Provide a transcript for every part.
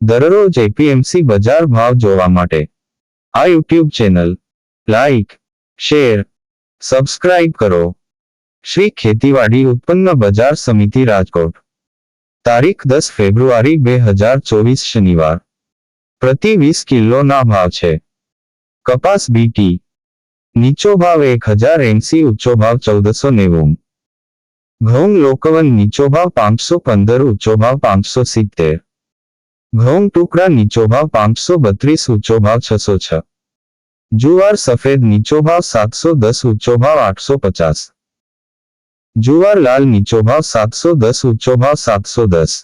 દરરોજ એપીએમસી બજાર ભાવ જોવા માટે. આ YouTube channel, like, share, subscribe કરો. શ્રી ખેતીવાડી ઉત્પન્ન બજાર સમિતિ રાજકોટ. તારીખ દસ ફેબ્રુઆરી બે હજાર ચોવીસ શનિવાર. પ્રતિ વીસ કિલોના ભાવ છે. કપાસ બીટી નીચો ભાવ એક હજાર એંસી ઊંચો ભાવ ચૌદસો નેવું. ઘઉં લોકવન નીચો ભાવ પાંચસો પંદર, ઊંચો ભાવ પાંચસો સિત્તેર. ઘઉં ટુકડા નીચો ભાવ પાંચસો બત્રીસ ઊંચો ભાવ છસો છ જુવાર સફેદ નીચો ભાવ સાતસો દસ ઊંચો ભાવ આઠસો પચાસ જુવાર લાલ નીચો ભાવ સાતસો દસ ઊંચો ભાવ સાતસો દસ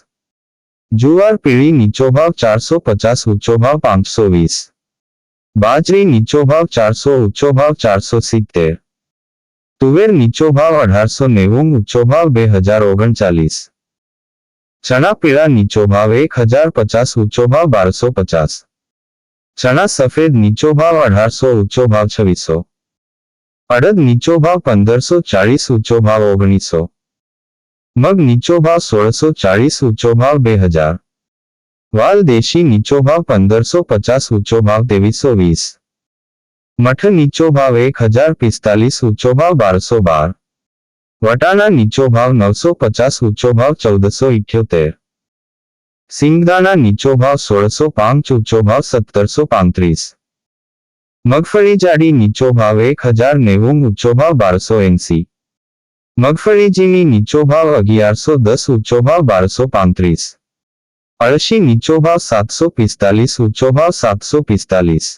જુવાર પીળી નીચો ભાવ ચારસો પચાસ ઊંચો ભાવ પાંચસો વીસ બાજરી નીચો ભાવ ચારસો ઊંચો ભાવ ચારસો સિત્તેર તુવેર નીચો ભાવ અઢારસો નેવું ઊંચો ભાવ બે હજાર ઓગણચાલીસ ચણા પીળા નીચો ભાવ એક હજાર પચાસ ઊંચો ભાવ બારસો પચાસ ચણા સફેદ નીચો ભાવ અઢારસો ઊંચો ભાવ છવ્વીસો અડદ નીચો ભાવ પંદરસો ચાળીસ ઊંચો ભાવ ઓગણીસો મગ નીચો ભાવ સોળસો ચાળીસ ઊંચો ભાવ બે હજાર વાલ દેશી નીચો ભાવ પંદરસો પચાસ ઊંચો ભાવ ત્રેવીસો વીસ મઠ નીચો ભાવ એક હજાર પિસ્તાલીસ ઊંચો ભાવ બારસો બાર વટાણા નીચો ભાવ નવસો પચાસ ઊંચો ભાવ ચૌદસો ઇઠ્યોતેર સિંગદાણા નીચો ભાવ સોળસો પાંચ ઊંચો ભાવ સત્તરસો પાંત્રીસ મગફળી જાડી નીચો ભાવ એક હજાર નેવું ઊંચો ભાવ બારસો એંસી મગફળી ઝીણી નીચો ભાવ અગિયારસો દસ ઊંચો ભાવ બારસો પાંત્રીસ અળશી નીચો ભાવ સાતસો પિસ્તાલીસ ઊંચો ભાવ સાતસો પિસ્તાલીસ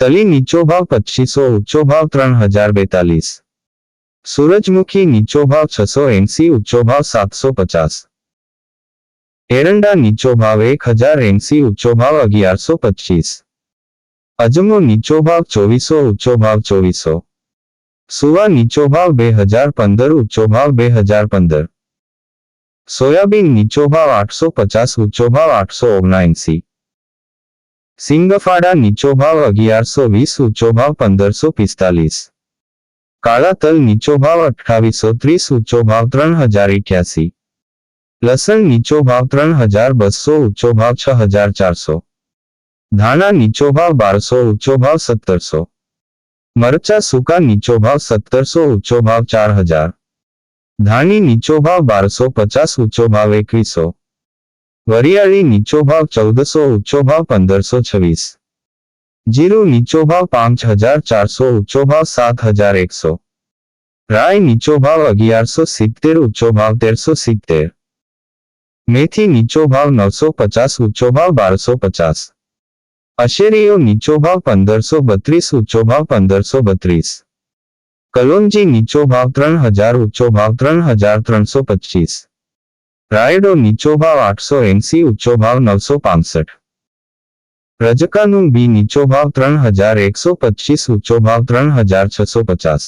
તલી નીચો ભાવ પચીસો ઊંચો ભાવ ત્રણ હજાર બેતાલીસ સૂરજમુખી નીચો ભાવ છસો એંસી ઊંચો ભાવ સાતસો પચાસ એરંડા નીચો ભાવ એક હજાર એંસી ઊંચો ભાવ અગિયારસો પચીસ અજમો નીચો ભાવ ચોવીસો ઊંચો ભાવ ચોવીસો સુવા નીચો ભાવ બે હજાર પંદર ઊંચો ભાવ બે હજાર પંદર સોયાબીન નીચો ભાવ આઠસો પચાસ ઊંચો ભાવ આઠસો ઓગણએંસી સિંગફાડા નીચો ભાવ અગિયારસો વીસ ઊંચો ભાવ પંદરસો પિસ્તાલીસ કાળા તલ નીચો ભાવ અઠ્ઠાવીસો ત્રીસ ઊંચો ભાવ ત્રણ હજાર ઇઠ્યાસી લસણ નીચો ભાવ ત્રણ હજાર બસો ઊંચો ભાવ છ હજાર ચારસો ધાણા નીચો ભાવ બારસો ઊંચો ભાવ સત્તરસો મરચા સૂકા નીચો ભાવ સત્તરસો ઊંચો ભાવ ચાર હજાર ધાણી નીચો ભાવ બારસો પચાસ ઊંચો ભાવ એકવીસો વરિયાળી નીચો ભાવ ચૌદસો ઊંચો ભાવ પંદરસો છવ્વીસ જીરું નીચો ભાવ પાંચ હજાર ચારસો ઊંચો ભાવ સાત હજાર એકસો રાય નીચો ભાવ અગિયારસો સિત્તેર ઊંચો ભાવ તેરસો સિત્તેર મેથી નીચો ભાવ નવસો પચાસ ઊંચો ભાવ બારસો પચાસ અશેરીઓ નીચો ભાવ પંદરસો બત્રીસ ઊંચો ભાવ પંદરસો બત્રીસ કલોંજી નીચો ભાવ ત્રણ હજાર ઊંચો ભાવ ત્રણ હજાર ત્રણસો પચીસ રાયડો નીચો ભાવ આઠસો એંસી ઊંચો ભાવ નવસો પાસઠ રજકાનું બી નીચો ભાવ ત્રણ હજાર એકસો પચીસ, ઊંચો ભાવ ત્રણ હજાર છસો પચાસ.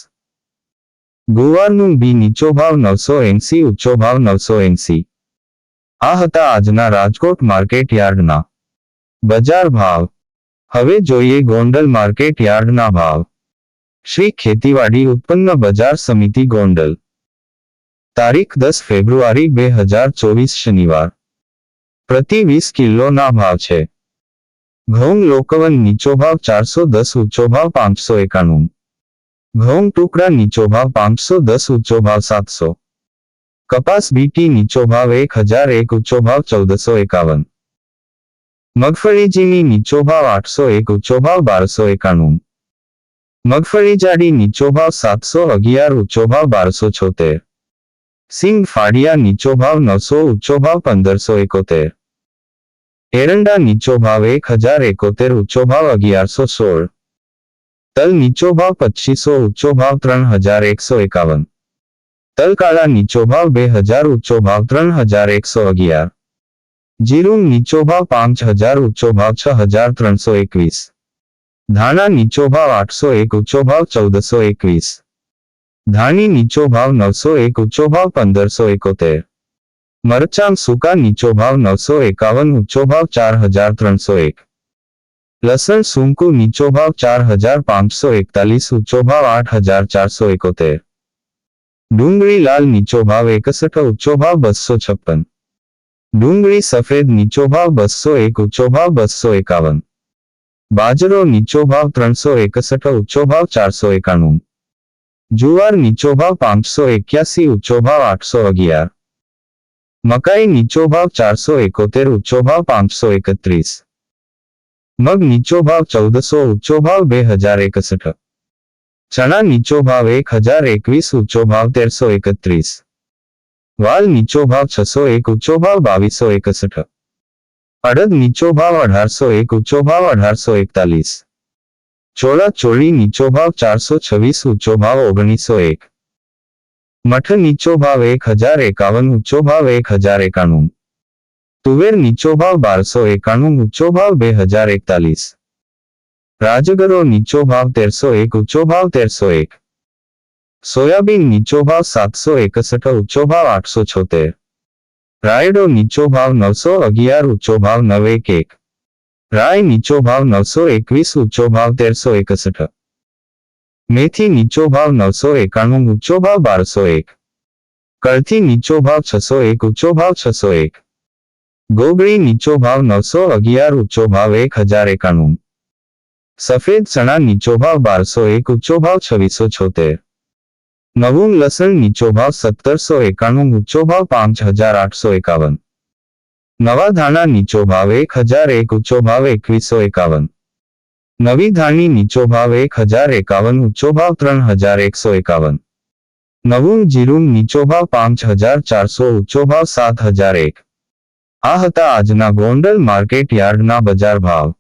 ગુવારનું બી નીચો ભાવ નવસો એંસી, ઊંચો ભાવ નવસો એંસી. આ હતા આજના રાજકોટ માર્કેટ યાર્ડના બજાર ભાવ. હવે જોઈએ ગોંડલ માર્કેટ યાર્ડના ભાવ. શ્રી ખેતીવાડી ઉત્પન્ન બજાર સમિતિ ગોંડલ. તારીખ દસ ફેબ્રુઆરી બે હજાર ચોવીસ શનિવાર. પ્રતિ વીસ કિલોના ભાવ છે. ઘઉં લોકવન નીચો ભાવ ચારસો દસ, ઊંચો ભાવ પાંચસો એકાણું. ઘઉં ટુકડા નીચો ભાવ પાંચસો દસ, ઊંચો ભાવ સાતસો. કપાસ બીટી નીચો ભાવ એક હજાર એક, ઊંચો ભાવ ચૌદસો એકાવન. મગફળીજીની નીચો ભાવ આઠસો એક, ઊંચો ભાવ બારસો એકાણું. મગફળી જાડી નીચો ભાવ સાતસો અગિયાર, ઊંચો ભાવ બારસો છોતેર. સિંગ ફાડિયા નીચો ભાવ નવસો, ઊંચો ભાવ પંદરસો એકોતેર. એરંડા નીચો ભાવ એક હજાર એકોતેર ઊંચો ભાવ અગિયારસો સોળ તલ નીચો ભાવ પચીસો ઊંચો ભાવ ત્રણ હજાર એકસો એકાવન તલ કાળા નીચો ભાવ બે હજાર ઊંચો ભાવ ત્રણ હજાર એકસો અગિયાર જીરું નીચો ભાવ પાંચ હજાર ઊંચો ભાવ છ હજાર ત્રણસો એકવીસ ધાણા નીચો ભાવ આઠસો એક ઊંચો ભાવ ચૌદસો એકવીસ ધાણી નીચો ભાવ નવસો એક ઊંચો ભાવ પંદરસો એકોતેર મરચાં સૂકા નીચો ભાવ નવસો એકાવન ઊંચો ભાવ ચાર હજાર ત્રણસો એક લસણ સૂંકું નીચો ભાવ ચાર હજાર પાંચસો એકતાલીસ ઊંચો ભાવ આઠ હજાર ચારસો એકોતેર ડુંગળી લાલ નીચો ભાવ એકસઠ ઊંચો ભાવ બસો છપ્પન ડુંગળી સફેદ નીચો ભાવ બસો એક ઊંચો ભાવ બસો એકાવન બાજરો નીચો ભાવ ત્રણસો એકસઠ ઊંચો ભાવ ચારસો એકાણું જુવાર નીચો ભાવ પાંચસો એક્યાસી ઊંચો ભાવ આઠસો અગિયાર મકાઈ નીચો ભાવ ચારસો એકોતેર, ઊંચો ભાવ પાંચસો એકત્રીસ. મગ નીચો ભાવ ચૌદસો, ઊંચો ભાવ બે હજાર એકસઠ. ચણા નીચો ભાવ એક હજાર એકવીસ, ઊંચો ભાવ તેરસો એકત્રીસ. વાલ નીચો ભાવ છસો એક, ઊંચો ભાવ બાવીસો એકસઠ. અડદ નીચો ભાવ અઢારસો એક, ઊંચો ભાવ અઢારસો એકતાલીસ. ચોળા ચોળી નીચો ભાવ ચારસો છવ્વીસ, ઊંચો ભાવ ઓગણીસો એક. મઠ નીચો ભાવ એક હજાર એકાવન ઊંચો ભાવ એક હજાર એકાણું તુવેર નીચો ભાવ બારસો એકાણું ઊંચો ભાવ બે હજાર એકતાલીસ રાજગરો નીચો ભાવ તેરસો એક ઊંચો ભાવ તેરસો એક સોયાબીન નીચો ભાવ સાતસો એકસઠ ઊંચો ભાવ આઠસો છોતેર રાયડો નીચો ભાવ નવસો અગિયાર ઊંચો ભાવ નવ એક એક રાય નીચો ભાવ નવસો એકવીસ ઊંચો ભાવ તેરસો એકસઠ મેથી નીચો ભાવ નવસો એકાણું, ઊંચો ભાવ બારસો એક. કળથી નીચો ભાવ છસો એક, ઊંચો ભાવ છસો એક. ગોગળી નીચો ભાવ નવસો અગિયાર, ઊંચો ભાવ એક હજાર એકાણું. સફેદ ચણા નીચો ભાવ બારસો એક, ઊંચો ભાવ છવ્વીસો છોતેર. નવું લસણ નીચો ભાવ સત્તરસો એકાણું, ઊંચો ભાવ પાંચ હજાર આઠસો એકાવન. નવા ધાણા નીચો ભાવ એક હજાર એક, ઊંચો ભાવ એકવીસો એકાવન. નવી ધાણી નીચો ભાવ એક હજાર એકાવન, ઊંચો ભાવ ત્રણ હજાર એકસો એકાવન. નવું જીરું નીચો ભાવ પાંચ હજાર ચારસો, ઊંચો ભાવ સાત હજાર એક. આ હતા આજના ગોંડલ માર્કેટ યાર્ડના બજાર ભાવ.